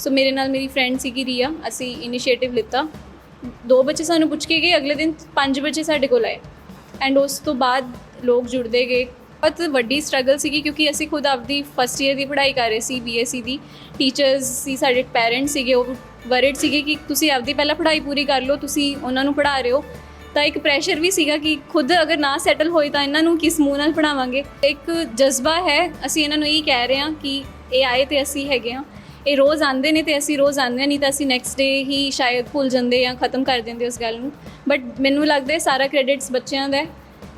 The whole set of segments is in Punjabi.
ਸੋ ਮੇਰੇ ਨਾਲ ਮੇਰੀ ਫਰੈਂਡ ਸੀਗੀ ਰੀਆ, ਅਸੀਂ ਇਨੀਸ਼ੀਏਟਿਵ ਲਿੱਤਾ। ਦੋ ਬੱਚੇ ਸਾਨੂੰ ਪੁੱਛ ਕੇ ਗਏ, ਅਗਲੇ ਦਿਨ ਪੰਜ ਬੱਚੇ ਸਾਡੇ ਕੋਲ ਆਏ। ਐਂਡ ਉਸ ਤੋਂ ਬਾਅਦ ਲੋਕ ਜੁੜਦੇ ਗਏ। ਬਹੁਤ ਵੱਡੀ ਸਟਰਗਲ ਸੀਗੀ ਕਿਉਂਕਿ ਅਸੀਂ ਖੁਦ ਆਪਦੀ ਫਸਟ ਈਅਰ ਦੀ ਪੜ੍ਹਾਈ ਕਰ ਰਹੇ ਸੀ ਬੀਐਸਸੀ ਦੀ। ਟੀਚਰਸ ਸੀ, ਸਾਡੇ ਪੈਰੈਂਟਸ ਸੀਗੇ, ਉਹ ਵਰਿਡ ਸੀਗੇ ਕਿ ਤੁਸੀਂ ਆਪਦੀ ਪਹਿਲਾਂ ਪੜ੍ਹਾਈ ਪੂਰੀ ਕਰ ਲਓ, ਤੁਸੀਂ ਉਹਨਾਂ ਨੂੰ ਪੜ੍ਹਾ ਰਹੇ ਹੋ। ਤਾਂ ਇੱਕ ਪ੍ਰੈਸ਼ਰ ਵੀ ਸੀਗਾ ਕਿ ਖੁਦ ਅਗਰ ਨਾ ਸੈਟਲ ਹੋਏ ਤਾਂ ਇਹਨਾਂ ਨੂੰ ਕਿਸ ਮੂੰਹ ਨਾਲ ਪੜਾਵਾਂਗੇ ਇੱਕ ਜਜ਼ਬਾ ਹੈ, ਅਸੀਂ ਇਹਨਾਂ ਨੂੰ ਇਹ ਕਹਿ ਰਹੇ ਹਾਂ ਕਿ ਇਹ ਆਏ ਤੇ ਅਸੀਂ ਹੈਗੇ ਹਾਂ। ਇਹ ਰੋਜ਼ ਆਉਂਦੇ ਨੇ ਤੇ ਅਸੀਂ ਰੋਜ਼ ਆਉਂਦੇ ਨਹੀਂ ਤਾਂ ਅਸੀਂ ਨੈਕਸਟ ਡੇ ਹੀ ਸ਼ਾਇਦ ਭੁੱਲ ਜਾਂਦੇ ਜਾਂ ਖਤਮ ਕਰ ਦਿੰਦੇ ਉਸ ਗੱਲ ਨੂੰ। ਬਟ ਮੈਨੂੰ ਲੱਗਦਾ ਹੈ ਸਾਰਾ ਕ੍ਰੈਡਿਟਸ ਬੱਚਿਆਂ ਦਾ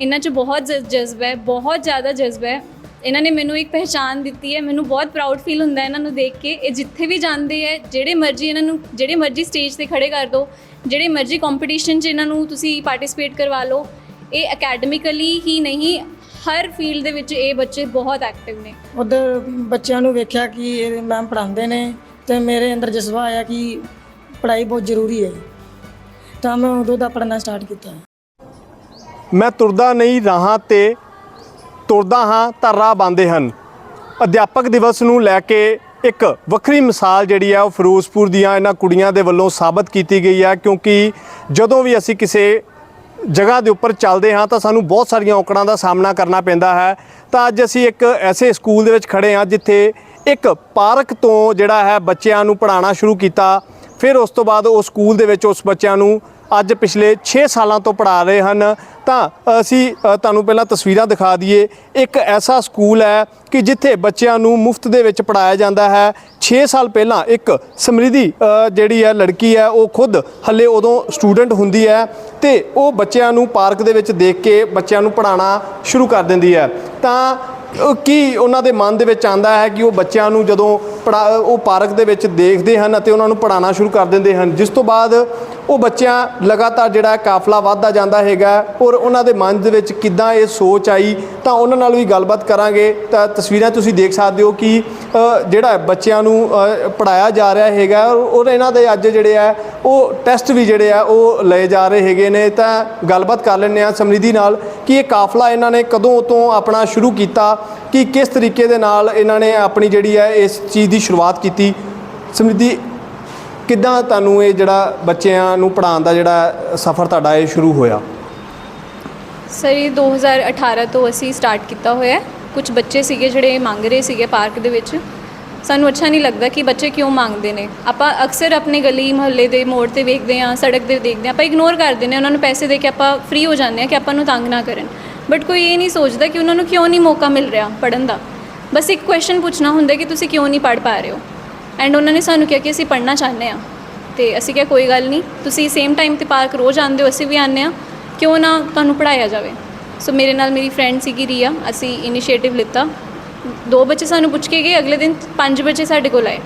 ਇਹਨਾਂ 'ਚ ਬਹੁਤ ਜ- ਜਜ਼ਬਾ ਹੈ, ਬਹੁਤ ਜ਼ਿਆਦਾ ਜਜ਼ਬਾ ਹੈ। ਇਹਨਾਂ ਨੇ ਮੈਨੂੰ ਇੱਕ ਪਹਿਚਾਨ ਦਿੱਤੀ ਹੈ, ਮੈਨੂੰ ਬਹੁਤ ਪ੍ਰਾਊਡ ਫੀਲ ਹੁੰਦਾ ਹੈ ਇਹਨਾਂ ਨੂੰ ਦੇਖ ਕੇ। ਇਹ ਜਿੱਥੇ ਵੀ ਜਾਂਦੇ ਹੈ, ਜਿਹੜੇ ਮਰਜ਼ੀ ਇਹਨਾਂ ਨੂੰ, ਜਿਹੜੇ ਮਰਜ਼ੀ ਸਟੇਜ ਤੇ ਖੜੇ ਕਰ ਦਿਓ ਜਿਹੜੇ ਮਰਜ਼ੀ ਕੰਪੀਟੀਸ਼ਨ 'ਚ ਇਹਨਾਂ ਨੂੰ ਤੁਸੀਂ ਪਾਰਟਿਸਿਪੇਟ ਕਰਵਾ ਲਓ। ਇਹ ਅਕੈਡਮਿਕਲੀ ਹੀ ਨਹੀਂ ਹਰ ਫੀਲਡ ਦੇ ਵਿੱਚ ਇਹ ਬੱਚੇ ਬਹੁਤ ਐਕਟਿਵ ਨੇ। ਉਧਰ ਬੱਚਿਆਂ ਨੂੰ ਵੇਖਿਆ ਕਿ ਇਹ ਮੈਮ ਪੜ੍ਹਾਉਂਦੇ ਨੇ ਤੇ ਮੇਰੇ ਅੰਦਰ ਜਜ਼ਬਾ ਆਇਆ ਕਿ ਪੜ੍ਹਾਈ ਬਹੁਤ ਜ਼ਰੂਰੀ ਹੈ। ਤਾਂ ਮੈਂ ਉਦੋਂ ਦਾ ਪੜ੍ਹਨਾ ਸਟਾਰਟ ਕੀਤਾ। ਮੈਂ ਤੁਰਦਾ ਨਹੀਂ ਰਾਹਾਂ ਤੇ ਤੁਰਦਾ ਹਾਂ ਤਾਂ ਰਾਹ ਬੰਦੇ ਹਨ। ਅਧਿਆਪਕ ਦਿਵਸ ਨੂੰ ਲੈ ਕੇ ਇੱਕ ਵੱਖਰੀ ਮਿਸਾਲ ਜਿਹੜੀ ਹੈ ਉਹ ਫਿਰੋਜ਼ਪੁਰ ਦੀਆਂ ਇਹਨਾਂ ਕੁੜੀਆਂ ਦੇ ਵੱਲੋਂ ਸਾਬਤ ਕੀਤੀ ਗਈ ਹੈ ਕਿਉਂਕਿ ਜਦੋਂ ਵੀ ਅਸੀਂ ਕਿਸੇ ਜਗ੍ਹਾ ਦੇ ਉੱਪਰ ਚੱਲਦੇ ਹਾਂ ਤਾਂ ਸਾਨੂੰ ਬਹੁਤ ਸਾਰੀਆਂ ਔਕੜਾਂ ਦਾ ਸਾਹਮਣਾ ਕਰਨਾ ਪੈਂਦਾ ਹੈ। ਤਾਂ ਅੱਜ ਅਸੀਂ ਇੱਕ ਐਸੇ ਸਕੂਲ ਦੇ ਵਿੱਚ ਖੜੇ ਹਾਂ ਜਿੱਥੇ ਇੱਕ ਪਾਰਕ ਤੋਂ ਜਿਹੜਾ ਹੈ ਬੱਚਿਆਂ ਨੂੰ ਪੜ੍ਹਾਉਣਾ ਸ਼ੁਰੂ ਕੀਤਾ। ਫਿਰ ਉਸ ਤੋਂ ਬਾਅਦ ਉਹ ਸਕੂਲ ਦੇ ਵਿੱਚ ਉਸ ਬੱਚਿਆਂ ਨੂੰ ਅੱਜ ਪਿਛਲੇ 6 ਸਾਲਾਂ ਤੋਂ ਪੜ੍ਹਾ ਰਹੇ ਹਨ। ਤਾਂ ਅਸੀਂ ਤੁਹਾਨੂੰ ਪਹਿਲਾਂ ਤਸਵੀਰਾਂ ਦਿਖਾ ਦਈਏ। ਇੱਕ ਐਸਾ ਸਕੂਲ ਹੈ ਕਿ ਜਿੱਥੇ ਬੱਚਿਆਂ ਨੂੰ ਮੁਫਤ ਦੇ ਵਿੱਚ ਪੜ੍ਹਾਇਆ ਜਾਂਦਾ ਹੈ। 6 ਸਾਲ ਪਹਿਲਾਂ ਇੱਕ ਸਮਰਿਧੀ ਜਿਹੜੀ ਹੈ ਲੜਕੀ ਹੈ, ਉਹ ਖੁਦ ਹੱਲੇ ਉਦੋਂ ਸਟੂਡੈਂਟ ਹੁੰਦੀ ਹੈ ਤੇ ਉਹ ਬੱਚਿਆਂ ਨੂੰ ਪਾਰਕ ਦੇ ਵਿੱਚ ਦੇਖ ਕੇ ਬੱਚਿਆਂ ਨੂੰ ਪੜ੍ਹਾਉਣਾ ਸ਼ੁਰੂ ਕਰ ਦਿੰਦੀ ਹੈ। ਤਾਂ ਕੀ ਉਹਨਾਂ ਦੇ ਮਨ ਦੇ ਵਿੱਚ ਆਂਦਾ ਹੈ ਕਿ ਉਹ ਬੱਚਿਆਂ ਨੂੰ ਜਦੋਂ ਪੜਾ ਉਹ ਪਾਰਕ ਦੇ ਵਿੱਚ ਦੇਖਦੇ ਹਨ ਅਤੇ ਉਹਨਾਂ ਨੂੰ ਪੜਾਉਣਾ ਸ਼ੁਰੂ ਕਰ ਦਿੰਦੇ ਹਨ, ਜਿਸ ਤੋਂ ਬਾਅਦ ਉਹ ਬੱਚਿਆਂ ਲਗਾਤਾਰ ਜਿਹੜਾ ਕਾਫਲਾ ਵੱਧਦਾ ਜਾਂਦਾ ਹੈਗਾ ਔਰ ਉਹਨਾਂ ਦੇ ਮਨ ਦੇ ਵਿੱਚ ਕਿੱਦਾਂ ਇਹ ਸੋਚ ਆਈ, ਤਾਂ ਉਹਨਾਂ ਨਾਲ ਵੀ ਗੱਲਬਾਤ ਕਰਾਂਗੇ। ਤਾਂ ਤਸਵੀਰਾਂ ਤੁਸੀਂ ਦੇਖ ਸਕਦੇ ਹੋ ਕਿ ਜਿਹੜਾ ਬੱਚਿਆਂ ਨੂੰ ਪੜਾਇਆ ਜਾ ਰਿਹਾ ਹੈਗਾ ਔਰ ਔਰ ਇਹਨਾਂ ਦੇ ਅੱਜ ਜਿਹੜੇ ਆ ਉਹ ਟੈਸਟ ਵੀ ਜਿਹੜੇ ਆ, ਉਹ ਲਏ ਜਾ ਰਹੇ ਹੈਗੇ ਨੇ। ਤਾਂ ਗੱਲਬਾਤ ਕਰ ਲੈਂਦੇ ਆ ਸਮਰਿਧੀ ਨਾਲ ਕਿ ਇਹ ਕਾਫਲਾ ਇਹਨਾਂ ਨੇ ਕਦੋਂ ਤੋਂ ਆਪਣਾ ਸ਼ੁਰੂ ਕੀਤਾ, ਕਿ ਕਿਸ ਤਰੀਕੇ ਦੇ ਨਾਲ ਇਹਨਾਂ ਨੇ ਆਪਣੀ ਜਿਹੜੀ ਹੈ, ਇਸ ਚੀਜ਼ ਦੀ ਸ਼ੁਰੂਆਤ ਕੀਤੀ। ਸਮਰਿਧੀ, ਕਿੱਦਾਂ ਤੁਹਾਨੂੰ ਇਹ ਜਿਹੜਾ ਬੱਚਿਆਂ ਨੂੰ ਪੜ੍ਹਾਉਣ ਦਾ ਜਿਹੜਾ ਸਫ਼ਰ ਤੁਹਾਡਾ ਇਹ ਸ਼ੁਰੂ ਹੋਇਆ? ਸਰ, ਇਹ 2018 ਤੋਂ ਅਸੀਂ ਸਟਾਰਟ ਕੀਤਾ ਹੋਇਆ ਹੈ। ਕੁਝ ਬੱਚੇ ਸੀਗੇ ਜਿਹੜੇ ਮੰਗ ਰਹੇ ਸੀਗੇ ਪਾਰਕ ਦੇ ਵਿੱਚ। ਸਾਨੂੰ ਅੱਛਾ ਨਹੀਂ ਲੱਗਦਾ ਕਿ ਬੱਚੇ ਕਿਉਂ ਮੰਗਦੇ ਨੇ। ਆਪਾਂ ਅਕਸਰ ਆਪਣੇ ਗਲੀ ਮੁਹੱਲੇ ਦੇ ਮੋੜ ਤੇ ਵੇਖਦੇ ਹਾਂ, ਸੜਕ ਤੇ ਦੇਖਦੇ ਹਾਂ, ਆਪਾਂ ਇਗਨੋਰ ਕਰ ਦਿੰਦੇ ਹਾਂ ਉਹਨਾਂ ਨੂੰ ਪੈਸੇ ਦੇ ਕੇ ਆਪਾਂ ਫ੍ਰੀ ਹੋ ਜਾਂਦੇ ਹਾਂ ਕਿ ਆਪਾਂ ਨੂੰ ਤੰਗ ਨਾ ਕਰਨ। ਬਟ ਕੋਈ ਇਹ ਨਹੀਂ ਸੋਚਦਾ ਕਿ ਉਹਨਾਂ ਨੂੰ ਕਿਉਂ ਨਹੀਂ ਮੌਕਾ ਮਿਲ ਰਿਹਾ ਪੜਨ ਦਾ। ਬਸ ਇੱਕ ਕੁਐਸਚਨ ਪੁੱਛਣਾ ਹੁੰਦਾ ਕਿ ਤੁਸੀਂ ਕਿਉਂ ਨਹੀਂ ਪੜ ਪਾ ਰਹੇ ਹੋ? ਐਂਡ ਉਹਨਾਂ ਨੇ ਸਾਨੂੰ ਕਿਹਾ ਕਿ ਅਸੀਂ ਪੜਨਾ ਚਾਹੁੰਦੇ ਹਾਂ। ਤੇ ਅਸੀਂ ਕਿਹਾ, ਕੋਈ ਗੱਲ ਨਹੀਂ, ਤੁਸੀਂ ਸੇਮ ਟਾਈਮ ਤੇ ਪਾਰਕ ਰੋਜ਼ ਆਉਂਦੇ ਹੋ, ਅਸੀਂ ਵੀ ਆਉਂਦੇ ਹਾਂ। ਕਿਉਂ ਨਾ ਤੁਹਾਨੂੰ ਪੜਾਇਆ ਜਾਵੇ? ਸੋ ਮੇਰੇ ਨਾਲ ਮੇਰੀ ਫਰੈਂਡ ਸੀਗੀ ਰੀਆ, ਅਸੀਂ ਇਨੀਸ਼ੀਏਟਿਵ ਲਿੱਤਾ। ਦੋ ਬੱਚੇ ਸਾਨੂੰ ਪੁੱਛ ਕੇ ਗਏ, ਅਗਲੇ ਦਿਨ ਪੰਜ ਬੱਚੇ ਸਾਡੇ ਕੋਲ ਆਏ।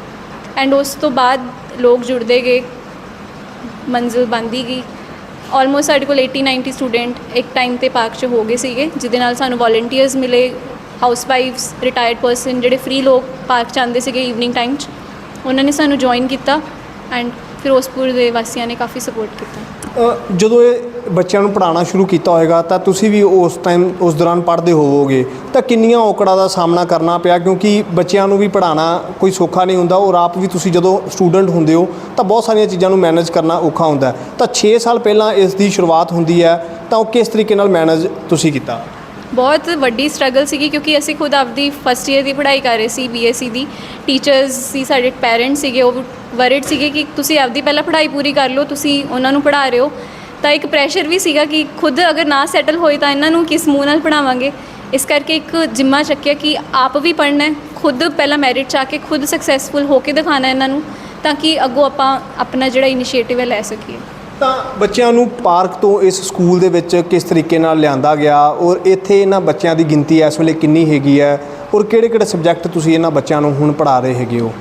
ਐਂਡ ਉਸ ਤੋਂ ਬਾਅਦ ਲੋਕ ਜੁੜਦੇ ਗਏ। ਮੰਜ਼ਿਲ ਬਣਦੀ ਗਈ। ਆਲਮੋਸਟ ਸਾਡੇ ਕੋਲ 80 90 ਸਟੂਡੈਂਟ ਇੱਕ ਟਾਈਮ ਤੇ ਪਾਰਕ 'ਚ ਹੋ ਗਏ ਸੀਗੇ, ਜਿਹਦੇ ਨਾਲ ਸਾਨੂੰ ਵੋਲੰਟੀਅਰਸ ਮਿਲੇ ਹਾਊਸ ਵਾਈਫਸ ਰਿਟਾਇਰਡ ਪਰਸਨ ਜਿਹੜੇ ਫ੍ਰੀ ਲੋਕ ਪਾਰਕ 'ਚ ਆਉਂਦੇ ਸੀਗੇ ਈਵਨਿੰਗ ਟਾਈਮ 'ਚ, ਉਹਨਾਂ ਨੇ ਸਾਨੂੰ ਜੁਆਇਨ ਕੀਤਾ। ਐਂਡ ਫਿਰੋਜ਼ਪੁਰ ਦੇ ਵਾਸੀਆਂ ਨੇ ਕਾਫੀ ਸਪੋਰਟ ਕੀਤਾ। ਜਦੋਂ ਇਹ ਬੱਚਿਆਂ ਨੂੰ ਪੜਾਉਣਾ ਸ਼ੁਰੂ ਕੀਤਾ ਹੋਏਗਾ ਤਾਂ ਤੁਸੀਂ ਵੀ ਉਸ ਟਾਈਮ ਉਸ ਦੌਰਾਨ ਪੜ੍ਹਦੇ ਹੋਵੋਗੇ। ਤਾਂ ਕਿੰਨੀਆਂ ਔਕੜਾਂ ਦਾ ਸਾਹਮਣਾ ਕਰਨਾ ਪਿਆ ਕਿਉਂਕਿ ਬੱਚਿਆਂ ਨੂੰ ਵੀ ਪੜਾਉਣਾ ਕੋਈ ਸੌਖਾ ਨਹੀਂ ਹੁੰਦਾ, ਔਰ ਆਪ ਵੀ ਤੁਸੀਂ ਜਦੋਂ ਸਟੂਡੈਂਟ ਹੁੰਦੇ ਹੋ ਤਾਂ ਬਹੁਤ ਸਾਰੀਆਂ ਚੀਜ਼ਾਂ ਨੂੰ ਮੈਨੇਜ ਕਰਨਾ ਔਖਾ ਹੁੰਦਾ। ਤਾਂ 6 ਸਾਲ ਪਹਿਲਾਂ ਇਸ ਦੀ ਸ਼ੁਰੂਆਤ ਹੁੰਦੀ ਹੈ, ਤਾਂ ਉਹ ਕਿਸ ਤਰੀਕੇ ਨਾਲ ਮੈਨੇਜ ਤੁਸੀਂ ਕੀਤਾ? ਬਹੁਤ ਵੱਡੀ ਸਟਰਗਲ ਸੀਗੀ ਕਿਉਂਕਿ ਅਸੀਂ ਖੁਦ ਆਪਦੀ ਫਸਟ ਈਅਰ ਦੀ ਪੜ੍ਹਾਈ ਕਰ ਰਹੇ ਸੀ ਬੀਐਸਸੀ ਦੀ। ਟੀਚਰਸ ਸੀ, ਸਾਡੇ ਪੈਰੈਂਟਸ ਸੀਗੇ, ਉਹ ਵਰਿਡ ਸੀਗੇ ਕਿ ਤੁਸੀਂ ਆਪਦੀ ਪਹਿਲਾਂ ਪੜ੍ਹਾਈ ਪੂਰੀ ਕਰ ਲਓ, ਤੁਸੀਂ ਉਹਨਾਂ ਨੂੰ ਪੜ੍ਹਾ ਰਹੇ ਹੋ। ਤਾਂ ਇੱਕ ਪ੍ਰੈਸ਼ਰ ਵੀ ਸੀਗਾ ਕਿ ਖੁਦ ਅਗਰ ਨਾ ਸੈਟਲ ਹੋਏ ਤਾਂ ਇਹਨਾਂ ਨੂੰ ਕਿਸ ਮੂੰਹ ਨਾਲ ਪੜਾਵਾਂਗੇ ਇਸ ਕਰਕੇ ਇੱਕ ਜਿੰਮਾ ਚੱਕਿਆ ਕਿ ਆਪ ਵੀ ਪੜ੍ਹਨਾ ਹੈ, ਖੁਦ ਪਹਿਲਾਂ ਮੈਰਿਟ 'ਚ ਆ ਕੇ ਖੁਦ ਸਕਸੈਸਫੁਲ ਹੋ ਕੇ ਦਿਖਾਣਾ ਇਹਨਾਂ ਨੂੰ, ਤਾਂ ਕਿ ਅੱਗੋਂ ਆਪਾਂ ਆਪਣਾ ਜਿਹੜਾ ਇਨੀਸ਼ੀਏਟਿਵ ਹੈ ਲੈ ਸਕੀਏ। ਤਾਂ ਬੱਚਿਆਂ ਨੂੰ ਪਾਰਕ ਤੋਂ ਇਸ ਸਕੂਲ ਦੇ ਵਿੱਚ ਕਿਸ ਤਰੀਕੇ ਨਾਲ ਲਿਆਂਦਾ ਗਿਆ ਔਰ ਇੱਥੇ ਇਹਨਾਂ ਬੱਚਿਆਂ ਦੀ ਗਿਣਤੀ ਇਸ ਵੇਲੇ ਕਿੰਨੀ ਹੈਗੀ ਹੈ ਔਰ ਕਿਹੜੇ ਕਿਹੜੇ ਸਬਜੈਕਟ ਤੁਸੀਂ ਇਹਨਾਂ ਬੱਚਿਆਂ ਨੂੰ ਹੁਣ ਪੜ੍ਹਾ ਰਹੇ ਹੈਗੇ ਹੋ?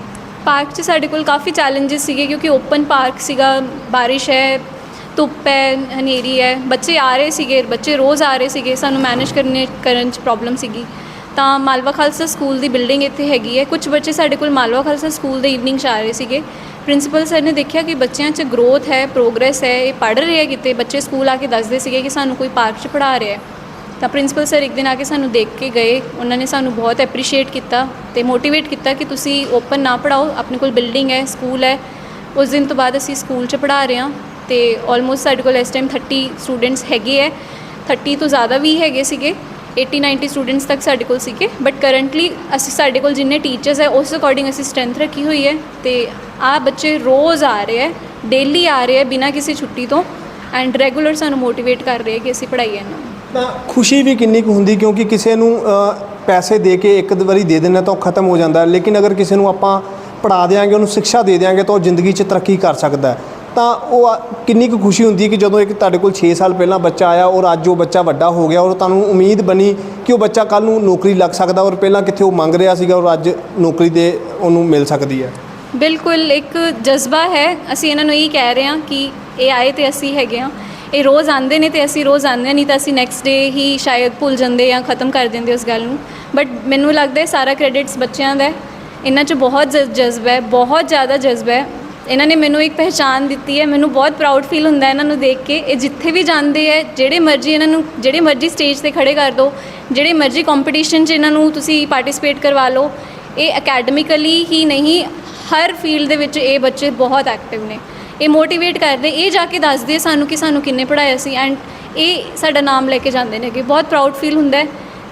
ਪਾਰਕ 'ਚ ਸਾਡੇ ਕੋਲ ਕਾਫੀ ਚੈਲੰਜਸ ਸੀਗੇ ਕਿਉਂਕਿ ਓਪਨ ਪਾਰਕ ਸੀਗਾ, ਬਾਰਿਸ਼ ਹੈ, ਧੁੱਪ ਹੈ, ਹਨੇਰੀ ਹੈ, ਬੱਚੇ ਆ ਰਹੇ ਸੀਗੇ, ਬੱਚੇ ਰੋਜ਼ ਆ ਰਹੇ ਸੀਗੇ, ਸਾਨੂੰ ਮੈਨੇਜ ਕਰਨੇ, ਕਰਨ 'ਚ ਪ੍ਰੋਬਲਮ ਸੀਗੀ। ਤਾਂ ਮਾਲਵਾ ਖਾਲਸਾ ਸਕੂਲ ਦੀ ਬਿਲਡਿੰਗ ਇੱਥੇ ਹੈਗੀ ਹੈ। ਕੁਝ ਬੱਚੇ ਸਾਡੇ ਕੋਲ ਮਾਲਵਾ ਖਾਲਸਾ ਸਕੂਲ ਦੇ ਈਵਨਿੰਗ 'ਚ ਆ ਰਹੇ ਸੀਗੇ। ਪ੍ਰਿੰਸੀਪਲ ਸਰ ਨੇ ਦੇਖਿਆ ਕਿ ਬੱਚਿਆਂ 'ਚ ਗਰੋਥ ਹੈ ਪ੍ਰੋਗਰੈਸ ਹੈ, ਇਹ ਪੜ੍ਹ ਰਹੇ ਹੈ ਕਿਤੇ। ਬੱਚੇ ਸਕੂਲ ਆ ਕੇ ਦੱਸਦੇ ਸੀਗੇ ਕਿ ਸਾਨੂੰ ਕੋਈ ਪਾਰਕ 'ਚ ਪੜ੍ਹਾ ਰਿਹਾ ਤਾਂ ਪ੍ਰਿੰਸੀਪਲ ਸਰ ਇੱਕ ਦਿਨ ਆ ਕੇ ਸਾਨੂੰ ਦੇਖ ਕੇ ਗਏ। ਉਹਨਾਂ ਨੇ ਸਾਨੂੰ ਬਹੁਤ ਐਪਰੀਸ਼ੀਏਟ ਕੀਤਾ ਤੇ ਮੋਟੀਵੇਟ ਕੀਤਾ ਕਿ ਤੁਸੀਂ ਓਪਨ ਨਾ ਪੜਾਓ ਆਪਣੇ ਕੋਲ ਬਿਲਡਿੰਗ ਹੈ, ਸਕੂਲ ਹੈ। ਉਸ ਦਿਨ ਤੋਂ ਬਾਅਦ ਅਸੀਂ ਸਕੂਲ 'ਚ ਪੜ੍ਹਾ ਰਹੇ ਹਾਂ ਤੇ ਆਲਮੋਸਟ ਸਾਡੇ ਕੋਲ ਇਸ ਟਾਈਮ 30 ਸਟੂਡੈਂਟਸ ਹੈਗੇ ਹੈ। 30 ਤੋਂ ਜ਼ਿਆਦਾ ਵੀ ਹੈਗੇ ਸੀਗੇ। 80 90 ਸਟੂਡੈਂਟਸ ਤੱਕ ਸਾਡੇ ਕੋਲ ਸੀਗੇ ਬਟ ਕਰੰਟਲੀ ਅਸੀਂ ਸਾਡੇ ਕੋਲ ਜਿੰਨੇ ਟੀਚਰਸ ਹੈ, ਉਸ ਅਕੋਰਡਿੰਗ ਅਸੀਂ ਸਟਰੈਂਥ ਰੱਖੀ ਹੋਈ ਹੈ ਤੇ ਆ ਬੱਚੇ ਰੋਜ਼ ਆ ਰਹੇ ਹੈ ਡੇਲੀ ਆ ਰਹੇ ਹੈ ਬਿਨਾਂ ਕਿਸੇ ਛੁੱਟੀ ਤੋਂ ਐਂਡ ਰੈਗੂਲਰ ਸਾਨੂੰ ਮੋਟੀਵੇਟ ਕਰ ਰਹੇ ਹੈ ਕਿ ਅਸੀਂ ਪੜ੍ਹਾਈ ਇਹਨਾਂ ਤਾਂ ਖੁਸ਼ੀ ਵੀ ਕਿੰਨੀ ਕੁ ਹੁੰਦੀ ਕਿਉਂਕਿ ਕਿਸੇ ਨੂੰ ਪੈਸੇ ਦੇ ਕੇ ਇੱਕ ਵਾਰੀ ਦੇ ਦਿੰਨਾ ਤਾਂ ਉਹ ਖਤਮ ਹੋ ਜਾਂਦਾ ਲੇਕਿਨ ਅਗਰ ਕਿਸੇ ਨੂੰ ਆਪਾਂ ਪੜ੍ਹਾ ਦਿਆਂਗੇ, ਉਹਨੂੰ ਸਿੱਖਿਆ ਦੇ ਦਿਆਂਗੇ ਤਾਂ ਉਹ ਜ਼ਿੰਦਗੀ 'ਚ ਤਰੱਕੀ ਕਰ ਸਕਦਾ ਹੈ। ਤਾਂ ਉਹ ਆ- ਕਿੰਨੀ ਕੁ ਖੁਸ਼ੀ ਹੁੰਦੀ ਹੈ ਕਿ ਜਦੋਂ ਇੱਕ ਤੁਹਾਡੇ ਕੋਲ 6 ਸਾਲ ਪਹਿਲਾਂ ਬੱਚਾ ਆਇਆ ਔਰ ਅੱਜ ਉਹ ਬੱਚਾ ਵੱਡਾ ਹੋ ਗਿਆ ਔਰ ਤੁਹਾਨੂੰ ਉਮੀਦ ਬਣੀ ਕਿ ਉਹ ਬੱਚਾ ਕੱਲ ਨੂੰ ਨੌਕਰੀ ਲੱਗ ਸਕਦਾ ਔਰ ਪਹਿਲਾਂ ਕਿੱਥੇ ਉਹ ਮੰਗ ਰਿਹਾ ਸੀਗਾ ਔਰ ਅੱਜ ਨੌਕਰੀ ਦੇ ਉਹਨੂੰ ਮਿਲ ਸਕਦੀ ਹੈ? ਬਿਲਕੁਲ, ਇੱਕ ਜਜ਼ਬਾ ਹੈ। ਅਸੀਂ ਇਹਨਾਂ ਨੂੰ ਇਹੀ ਕਹਿ ਰਹੇ ਹਾਂ ਕਿ ਇਹ ਆਏ ਤੇ ਅਸੀਂ ਹੈਗੇ ਹਾਂ। ਇਹ ਰੋਜ਼ ਆਉਂਦੇ ਨੇ ਤੇ ਅਸੀਂ ਰੋਜ਼ ਆਉਂਦੇ ਹਾਂ, ਨਹੀਂ ਤਾਂ ਅਸੀਂ ਨੈਕਸਟ ਡੇ ਹੀ ਸ਼ਾਇਦ ਭੁੱਲ ਜਾਂਦੇ ਜਾਂ ਖਤਮ ਕਰ ਦਿੰਦੇ ਉਸ ਗੱਲ ਨੂੰ। ਬਟ ਮੈਨੂੰ ਲੱਗਦਾ ਹੈ ਸਾਰਾ ਕ੍ਰੈਡਿਟਸ ਬੱਚਿਆਂ ਦਾ ਹੈ। ਇਹਨਾਂ 'ਚ ਬਹੁਤ ਜ- ਜਜ਼ਬਾ ਹੈ, ਬਹੁਤ ਜ਼ਿਆਦਾ ਜਜ਼ਬਾ ਹੈ। ਇਹਨਾਂ ਨੇ ਮੈਨੂੰ ਇੱਕ ਪਹਿਚਾਨ ਦਿੱਤੀ ਹੈ, ਮੈਨੂੰ ਬਹੁਤ ਪ੍ਰਾਊਡ ਫੀਲ ਹੁੰਦਾ ਇਹਨਾਂ ਨੂੰ ਦੇਖ ਕੇ। ਇਹ ਜਿੱਥੇ ਵੀ ਜਾਂਦੇ ਹੈ, ਜਿਹੜੇ ਮਰਜ਼ੀ ਇਹਨਾਂ ਨੂੰ, ਜਿਹੜੇ ਮਰਜ਼ੀ ਸਟੇਜ ਤੇ ਖੜੇ ਕਰ ਦਿਓ ਜਿਹੜੇ ਮਰਜ਼ੀ ਕੰਪੀਟੀਸ਼ਨ 'ਚ ਇਹਨਾਂ ਨੂੰ ਤੁਸੀਂ ਪਾਰਟਿਸਿਪੇਟ ਕਰਵਾ ਲਓ, ਇਹ ਅਕੈਡਮਿਕਲੀ ਹੀ ਨਹੀਂ, ਹਰ ਫੀਲਡ ਦੇ ਵਿੱਚ ਇਹ ਬੱਚੇ ਬਹੁਤ ਐਕਟਿਵ ਨੇ। ਇਹ ਮੋਟੀਵੇਟ ਕਰਦੇ, ਇਹ ਜਾ ਕੇ ਦੱਸਦੇ ਸਾਨੂੰ ਕਿ ਸਾਨੂੰ ਕਿੰਨੇ ਪੜਾਇਆ ਸੀ ਐਂਡ ਇਹ ਸਾਡਾ ਨਾਮ ਲੈ ਕੇ ਜਾਂਦੇ ਨੇ ਕਿ ਬਹੁਤ ਪ੍ਰਾਊਡ ਫੀਲ ਹੁੰਦਾ ਹੈ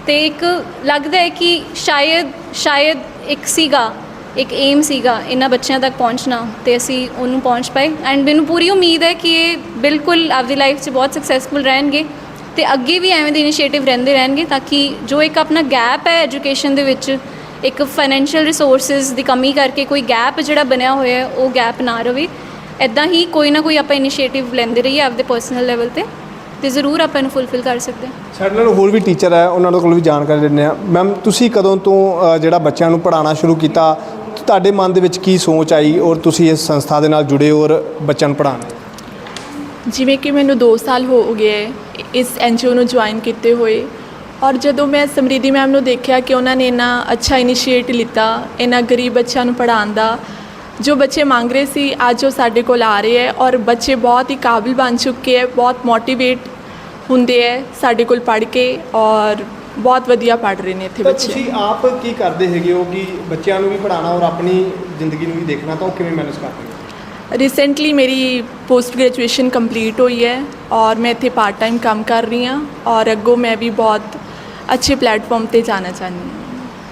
ਤੇ ਇੱਕ ਲੱਗਦਾ ਹੈ ਕਿ ਸ਼ਾਇਦ ਸ਼ਾਇਦ ਇੱਕ ਸੀਗਾ ਇੱਕ ਏਮ ਸੀਗਾ ਇਹਨਾਂ ਬੱਚਿਆਂ ਤੱਕ ਪਹੁੰਚਣਾ ਤੇ ਅਸੀਂ ਉਹਨੂੰ ਪਹੁੰਚ ਪਾਏ ਐਂਡ ਮੈਨੂੰ ਪੂਰੀ ਉਮੀਦ ਹੈ ਕਿ ਇਹ ਬਿਲਕੁਲ ਆਪਦੀ ਲਾਈਫ 'ਚ ਬਹੁਤ ਸਕਸੈਸਫੁਲ ਰਹਿਣਗੇ ਤੇ ਅੱਗੇ ਵੀ ਐਵੇਂ ਦੇ ਇਨੀਸ਼ੀਏਟਿਵ ਰਹਿੰਦੇ ਰਹਿਣਗੇ ਤਾਂ ਕਿ ਜੋ ਇੱਕ ਆਪਣਾ ਗੈਪ ਹੈ ਐਜੂਕੇਸ਼ਨ ਦੇ ਵਿੱਚ, ਇੱਕ ਫਾਈਨੈਂਸ਼ੀਅਲ ਰਿਸੋਰਸਸ ਦੀ ਕਮੀ ਕਰਕੇ ਕੋਈ ਗੈਪ ਜਿਹੜਾ ਬਣਿਆ ਹੋਇਆ ਹੈ, ਉਹ ਗੈਪ ਨਾ ਰਵੇ। ਐਦਾਂ ਹੀ ਕੋਈ ਨਾ ਕੋਈ ਆਪਾਂ ਇਨੀਸ਼ੀਏਟਿਵ ਲੈਂਦੇ ਰਹੀਏ ਆਪਦੇ ਪਰਸਨਲ ਲੈਵਲ ਤੇ ਤੇ ਜ਼ਰੂਰ ਆਪਾਂ ਇਹਨੂੰ ਫੁੱਲਫਿਲ ਕਰ ਸਕਦੇ ਹਾਂ। ਸਾਡੇ ਨਾਲ ਹੋਰ ਵੀ ਟੀਚਰ ਹੈ, ਉਹਨਾਂ ਦੇ ਕੋਲ ਵੀ ਜਾਣਕਾਰੀ ਲੈਂਦੇ ਆ ਮੈਮ ਤੁਸੀਂ ਕਦੋਂ ਤੋਂ ਜਿਹੜਾ ਬੱਚਿਆਂ ਨੂੰ ਪੜਾਉਣਾ ਸ਼ੁਰੂ ਕੀਤਾ? ਤੁਹਾਡੇ ਮਨ ਦੇ ਵਿੱਚ ਕੀ ਸੋਚ ਆਈ ਔਰ ਤੁਸੀਂ ਇਸ ਸੰਸਥਾ ਦੇ ਨਾਲ ਜੁੜੇ ਔਰ ਬੱਚਿਆਂ ਨੂੰ ਪੜਾਉਣਾ ਜਿਵੇਂ ਕਿ ਮੈਨੂੰ 2 ਸਾਲ ਹੋ ਗਏ ਹੈ ਇਸ ਐਨਜੀਓ ਨੂੰ ਜੁਆਇਨ ਕੀਤੇ ਹੋਏ ਔਰ ਜਦੋਂ ਮੈਂ ਸਮਰੀਦੀ ਮੈਮ ਨੂੰ ਦੇਖਿਆ ਕਿ ਉਹਨਾਂ ਨੇ ਇੰਨਾ ਅੱਛਾ ਇਨੀਸ਼ੀਏਟ ਲਿੱਤਾ ਇਹਨਾਂ ਗਰੀਬ ਬੱਚਿਆਂ ਨੂੰ ਪੜ੍ਹਾਉਣ ਦਾ, ਜੋ ਬੱਚੇ ਮੰਗ ਰਹੇ ਸੀ, ਅੱਜ ਉਹ ਸਾਡੇ ਕੋਲ ਆ ਰਹੇ ਹੈ ਔਰ ਬੱਚੇ ਬਹੁਤ ਹੀ ਕਾਬਿਲ ਬਣ ਚੁੱਕੇ ਹੈ, ਬਹੁਤ ਮੋਟੀਵੇਟ ਹੁੰਦੇ ਹੈ ਸਾਡੇ ਕੋਲ ਪੜ੍ਹ ਕੇ ਔਰ ਬਹੁਤ ਵਧੀਆ ਪੜ੍ਹ ਰਹੇ ਨੇ ਇੱਥੇ ਤਾਂ ਬੱਚੇ। ਤੁਸੀਂ ਆਪ ਕੀ ਕਰਦੇ ਹੈਗੇ ਹੋ ਕਿ ਬੱਚਿਆਂ ਨੂੰ ਵੀ ਪੜਾਉਣਾ ਔਰ ਆਪਣੀ ਜ਼ਿੰਦਗੀ ਨੂੰ ਵੀ ਦੇਖਣਾ ਤਾਂ ਉਹ ਕਿਵੇਂ ਮੈਨੇਜ ਕਰਦੇ ਹੋ ਰੀਸੈਂਟਲੀ ਮੇਰੀ ਪੋਸਟ ਗ੍ਰੈਜੂਏਸ਼ਨ ਕੰਪਲੀਟ ਹੋਈ ਹੈ ਔਰ ਮੈਂ ਇੱਥੇ ਪਾਰਟ ਟਾਈਮ ਕੰਮ ਕਰ ਰਹੀ ਹਾਂ ਔਰ ਅੱਗੋਂ ਮੈਂ ਵੀ ਬਹੁਤ ਅੱਛੇ ਪਲੇਟਫਾਰਮ ਤੇ ਜਾਣਾ ਚਾਹੁੰਦੀ ਹਾਂ।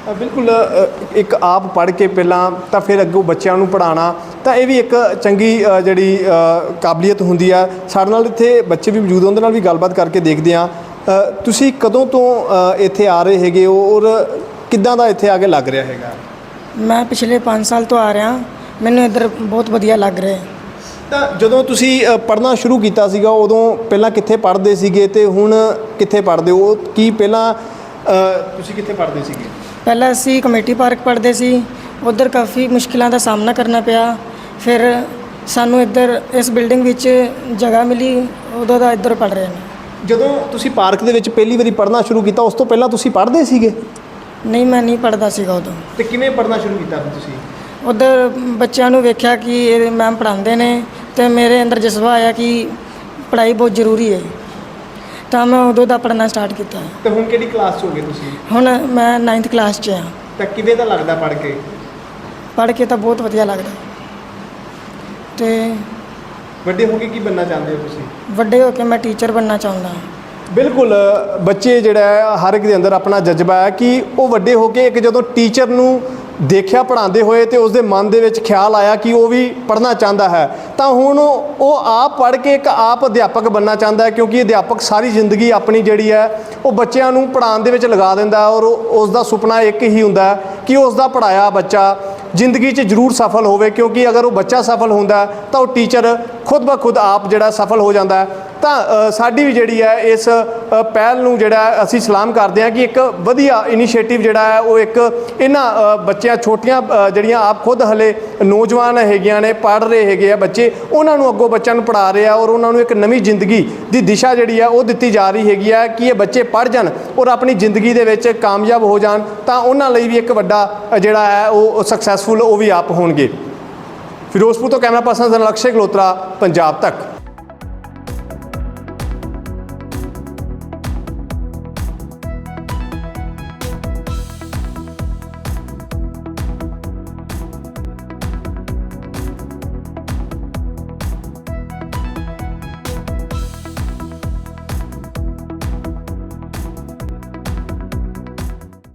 ਅ, ਬਿਲਕੁਲ ਅ, ਇੱਕ ਆਪ ਪੜ੍ਹ ਕੇ ਪਹਿਲਾਂ ਤਾਂ ਫਿਰ ਅੱਗੋਂ ਬੱਚਿਆਂ ਨੂੰ ਪੜਾਉਣਾ ਤਾਂ ਇਹ ਵੀ ਇੱਕ ਚੰਗੀ ਅ, ਜਿਹੜੀ ਅ, ਕਾਬਲੀਅਤ ਹੁੰਦੀ ਆ ਸਾਡੇ ਨਾਲ ਇੱਥੇ ਬੱਚੇ ਵੀ ਮੌਜੂਦ ਉਹਦੇ ਨਾਲ ਵੀ ਗੱਲਬਾਤ ਕਰਕੇ ਦੇਖਦੇ ਆ ਤੁਸੀਂ ਕਦੋਂ ਤੋਂ ਇੱਥੇ ਆ ਰਹੇ ਹੈਗੇ ਹੋ ਔਰ ਕਿੱਦਾਂ ਦਾ ਇੱਥੇ ਆ ਕੇ ਲੱਗ ਰਿਹਾ ਹੈਗਾ? ਮੈਂ ਪਿਛਲੇ 5 ਸਾਲ ਤੋਂ ਆ ਰਿਹਾ। ਮੈਨੂੰ ਇੱਧਰ ਬਹੁਤ ਵਧੀਆ ਲੱਗ ਰਿਹਾ ਹੈ। ਤਾਂ ਜਦੋਂ ਤੁਸੀਂ ਪੜ੍ਹਨਾ ਸ਼ੁਰੂ ਕੀਤਾ ਸੀਗਾ ਉਦੋਂ ਪਹਿਲਾਂ ਕਿੱਥੇ ਪੜ੍ਹਦੇ ਸੀਗੇ ਤੇ ਹੁਣ ਕਿੱਥੇ ਪੜ੍ਹਦੇ ਹੋ? ਕੀ ਪਹਿਲਾਂ ਤੁਸੀਂ ਕਿੱਥੇ ਪੜ੍ਹਦੇ ਸੀਗੇ? ਪਹਿਲਾਂ ਅਸੀਂ ਕਮੇਟੀ ਪਾਰਕ ਪੜ੍ਹਦੇ ਸੀ। ਉੱਧਰ ਕਾਫੀ ਮੁਸ਼ਕਿਲਾਂ ਦਾ ਸਾਹਮਣਾ ਕਰਨਾ ਪਿਆ। ਫਿਰ ਸਾਨੂੰ ਇੱਧਰ ਇਸ ਬਿਲਡਿੰਗ ਵਿੱਚ ਜਗ੍ਹਾ ਮਿਲੀ। ਉਦੋਂ ਦਾ ਇੱਧਰ ਪੜ੍ਹ ਰਹੇ ਨੇ। ਜਦੋਂ ਤੁਸੀਂ ਪਾਰਕ ਦੇ ਵਿੱਚ ਪਹਿਲੀ ਵਾਰੀ ਪੜ੍ਹਨਾ ਸ਼ੁਰੂ ਕੀਤਾ ਉਸ ਤੋਂ ਪਹਿਲਾਂ ਤੁਸੀਂ ਪੜ੍ਹਦੇ ਸੀਗੇ? ਨਹੀਂ ਮੈਂ ਨਹੀਂ ਪੜ੍ਹਦਾ ਸੀਗਾ ਉਦੋਂ। ਤੇ ਕਿਵੇਂ ਪੜ੍ਹਨਾ ਸ਼ੁਰੂ ਕੀਤਾ ਫਿਰ ਤੁਸੀਂ? ਉੱਧਰ ਬੱਚਿਆਂ ਨੂੰ ਵੇਖਿਆ ਕਿ ਇਹ ਮੈਮ ਪੜ੍ਹਾਉਂਦੇ ਨੇ ਤੇ ਮੇਰੇ ਅੰਦਰ ਜਜ਼ਬਾ ਆਇਆ ਕਿ ਪੜ੍ਹਾਈ ਬਹੁਤ ਜ਼ਰੂਰੀ ਹੈ। ਤਾਂ ਮੈਂ ਉਦੋਂ ਦਾ ਪੜ੍ਹਨਾ ਸਟਾਰਟ ਕੀਤਾ। ਤੇ ਹੁਣ ਕਿਹੜੀ ਕਲਾਸ 'ਚ ਹੋਗੇ ਤੁਸੀਂ? ਹੁਣ ਮੈਂ 9th ਕਲਾਸ 'ਚ ਹਾਂ। ਤਾਂ ਕਿਵੇਂ ਦਾ ਲੱਗਦਾ ਪੜ੍ਹ ਕੇ? ਪੜ੍ਹ ਕੇ ਤਾਂ ਬਹੁਤ ਵਧੀਆ ਲੱਗਦਾ। ਤੇ ਵੱਡੇ ਹੋ ਕੇ ਕੀ ਬੰਨਾ ਚਾਹੁੰਦੇ ਹੋ ਤੁਸੀਂ? ਵੱਡੇ ਹੋ ਕੇ ਮੈਂ ਟੀਚਰ ਬਣਨਾ ਚਾਹੁੰਦਾ ਹਾਂ। ਬਿਲਕੁਲ ਬੱਚੇ ਜਿਹੜਾ ਹੈ ਹਰ ਇੱਕ ਦੇ ਅੰਦਰ ਆਪਣਾ ਜਜ਼ਬਾ ਹੈ ਕਿ ਉਹ ਵੱਡੇ ਹੋ ਕੇ ਇੱਕ ਜਦੋਂ ਟੀਚਰ ਨੂੰ ਦੇਖਿਆ ਪੜ੍ਹਾਉਂਦੇ ਹੋਏ ਤੇ ਉਸ ਦੇ ਮਨ ਦੇ ਵਿੱਚ ਖਿਆਲ ਆਇਆ ਕਿ ਉਹ ਵੀ ਪੜ੍ਹਨਾ ਚਾਹੁੰਦਾ ਹੈ ਤਾਂ ਹੁਣ ਉਹ ਆਪ ਪੜ੍ਹ ਕੇ ਇੱਕ ਆਪ ਅਧਿਆਪਕ ਬਣਨਾ ਚਾਹੁੰਦਾ ਹੈ ਕਿਉਂਕਿ ਅਧਿਆਪਕ ਸਾਰੀ ਜ਼ਿੰਦਗੀ ਆਪਣੀ ਜਿਹੜੀ ਹੈ ਉਹ ਬੱਚਿਆਂ ਨੂੰ ਪੜ੍ਹਾਉਣ ਦੇ ਵਿੱਚ ਲਗਾ ਦਿੰਦਾ ਹੈ ਔਰ ਉਸ ਦਾ ਸੁਪਨਾ ਇੱਕ ਹੀ ਹੁੰਦਾ ਹੈ ਕਿ ਉਸ ਦਾ ਪੜਾਇਆ ਬੱਚਾ ਜ਼ਿੰਦਗੀ 'ਚ ਜ਼ਰੂਰ ਸਫਲ ਹੋਵੇ ਕਿਉਂਕਿ ਅਗਰ ਉਹ ਬੱਚਾ ਸਫਲ ਹੁੰਦਾ ਤਾਂ ਉਹ ਟੀਚਰ ਖੁਦ ਬਖੁਦ ਆਪ ਜਿਹੜਾ ਸਫਲ ਹੋ ਜਾਂਦਾ ਤਾਂ ਸਾਡੀ ਵੀ ਜਿਹੜੀ ਹੈ ਇਸ ਪਹਿਲ ਨੂੰ ਜਿਹੜਾ ਅਸੀਂ ਸਲਾਮ ਕਰਦੇ ਹਾਂ ਕਿ ਇੱਕ ਵਧੀਆ ਇਨੀਸ਼ੀਏਟਿਵ ਜਿਹੜਾ ਹੈ, ਉਹ ਇੱਕ ਇਹਨਾਂ ਬੱਚਿਆਂ, ਛੋਟੀਆਂ ਜਿਹੜੀਆਂ ਆਪ ਖੁਦ ਹਲੇ ਨੌਜਵਾਨ ਹੈਗੀਆਂ ਨੇ, ਪੜ੍ਹ ਰਹੇ ਹੈਗੇ ਆ ਬੱਚੇ, ਉਹਨਾਂ ਨੂੰ ਅੱਗੋਂ ਬੱਚਿਆਂ ਨੂੰ ਪੜ੍ਹਾ ਰਹੇ ਆ ਔਰ ਉਹਨਾਂ ਨੂੰ ਇੱਕ ਨਵੀਂ ਜ਼ਿੰਦਗੀ ਦੀ ਦਿਸ਼ਾ ਜਿਹੜੀ ਹੈ, ਉਹ ਦਿੱਤੀ ਜਾ ਰਹੀ ਹੈਗੀ ਹੈ ਕਿ ਇਹ ਬੱਚੇ ਪੜ੍ਹ ਜਾਣ ਔਰ ਆਪਣੀ ਜ਼ਿੰਦਗੀ ਦੇ ਵਿੱਚ ਕਾਮਯਾਬ ਹੋ ਜਾਣ, ਤਾਂ ਉਹਨਾਂ ਲਈ ਵੀ ਇੱਕ ਵੱਡਾ ਜਿਹੜਾ ਹੈ, ਉਹ ਸਕਸੈਸਫੁਲ ਉਹ ਵੀ ਆਪ ਹੋਣਗੇ। ਫਿਰੋਜ਼ਪੁਰ ਤੋਂ ਕੈਮਰਾ ਪਰਸਨ ਜਨ ਗਲੋਤਰਾ, ਪੰਜਾਬ ਤੱਕ।